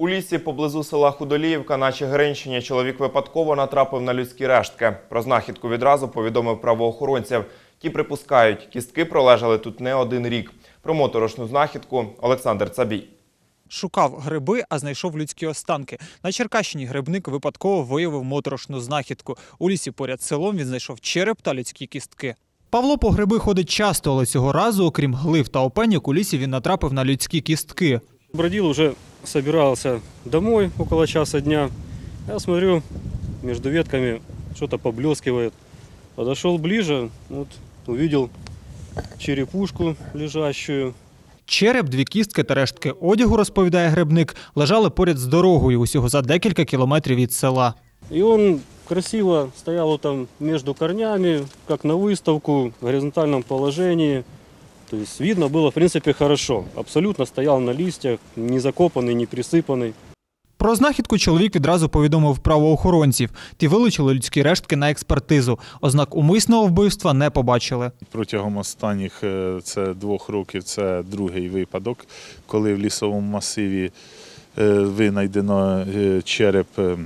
У лісі поблизу села Худоліївка на Чигиринщині чоловік випадково натрапив на людські рештки. Про знахідку відразу повідомив правоохоронців. Ті припускають, кістки пролежали тут не один рік. Про моторошну знахідку Олександр Цабій. Шукав гриби, а знайшов людські останки. На Черкащині грибник випадково виявив моторошну знахідку. У лісі поряд селом він знайшов череп та людські кістки. Павло по гриби ходить часто, але цього разу, окрім глив та опеньок, у лісі він натрапив на людські кістки. Бродил уже, собирался домой около часа дня. Я смотрю, между ветками что-то поблескивает. Подошел ближе, вот, увидел черепушку лежащую. Череп, дві кістки та рештки одягу, розповідає грибник, лежали поряд з дорогою, усього за декілька кілометрів від села. И он красиво стоял вот там между корнями, как на выставку, в горизонтальном положении. То есть видно было, в принципе, хорошо. Абсолютно стоял на листьях, не закопанный, не присыпанный. Про знахідку чоловік відразу повідомив правоохоронців. Ті вилучили людські рештки на експертизу. Ознак умисного вбивства не побачили. Протягом останніх е, це двох років це другий випадок, коли в лісовому масиві е, винайдено е, череп е,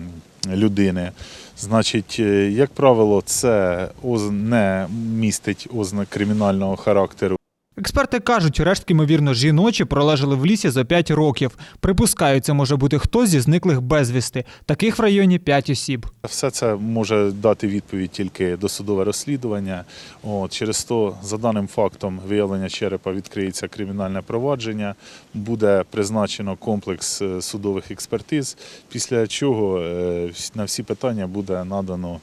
людини. Значить, е, як правило, це оз- не містить ознак кримінального характеру. Експерти кажуть, рештки, ймовірно, жіночі пролежали в лісі за 5 років. Припускають, це може бути хтось зі зниклих безвісти. Таких в районі 5 осіб. Все це може дати відповідь тільки досудове розслідування. От, через то, за даним фактом виявлення черепа відкриється кримінальне провадження, буде призначено комплекс е, судових експертиз, після чого е, на всі питання буде надано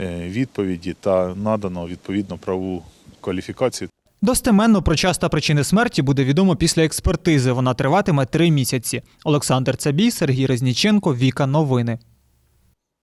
е, відповіді та надано відповідно правову кваліфікацію. Достеменно про час та причини смерті буде відомо після експертизи. Вона триватиме три місяці. Олександр Цабій, Сергій Резніченко, Віка Новини.